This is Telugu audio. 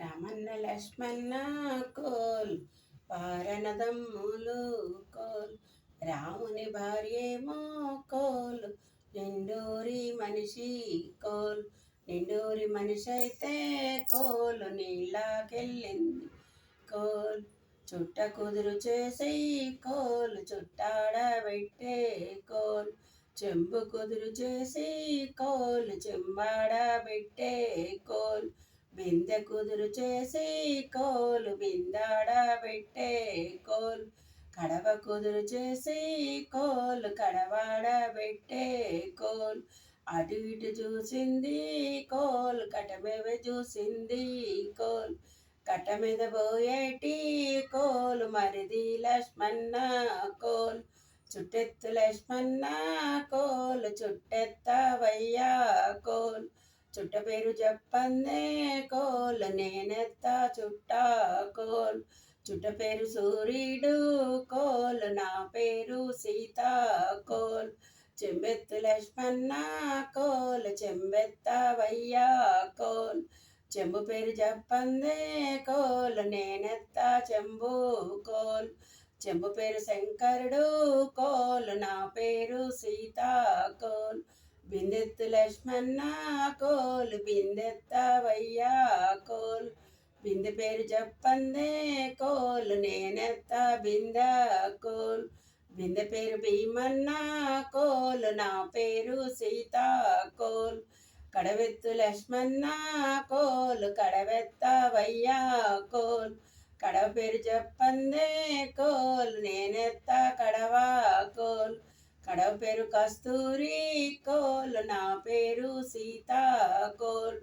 రామన్న లక్ష్మణ కోల్ పారణదమ్ములు కోల్ రాముని భార్యేమో కోల్ నిండూరి మనిషి కోల్ నిండూరి మనిషి అయితే కోలు నీళ్ళకెళ్ళింది కోల్ చుట్ట కుదురు చేసి కోలు చుట్టాడబెట్టే కోల్ చెంబు కుదురు చేసి కోలు చెంబాడబెట్టే కోల్ బిందె కుదురు చేసి కోలు బిందాడ పెట్టే కోల్. కడవ కుదురు చేసి కోలు కడవాడ పెట్టే కోల్. అటు ఇటు చూసింది కోల్ కట మీద చూసింది కోల్. కట్ట మీద పోయేటి కోలు మరిది లక్ష్మణ కోల్. చుట్టెత్తు లక్ష్మణ కోలు చుట్టెత్తవయ్యా కోల్. చుట్ట పేరు చెప్పందే కోల్ నేనెత్త చుట్టా కోల్. చుట్ట పేరు సూర్యుడు కోల్ నా పేరు సీతా కోల్. చెంబెత్తు లక్ష్మణ కోల్ చెంబెత్తవయ్యా కోల్. చెంబు పేరు చెప్పందే కోల్ నేనెత్త చెంబు కోల్. చెంబు పేరు శంకరుడు కోల్ నా పేరు సీత బిందెత్తు లక్ష్మణ కోల్ బిందెత్తవయ్యా కోల్. బిందె పేరు చెప్పందే కోల్ నేనెత్త బింద కోల్. బిందె పేరు భీమన్న కోల్ నా పేరు సీత కోల్. కడవెత్తు లక్ష్మణ కోల్ కడవెత్తవయ్యా కోల్. కడవ పేరు చెప్పందే కోల్ నేనెత్త కడవా కోల్. కడవ పేరు కస్తూరి కోల్ నా పేరు సీతా కోల్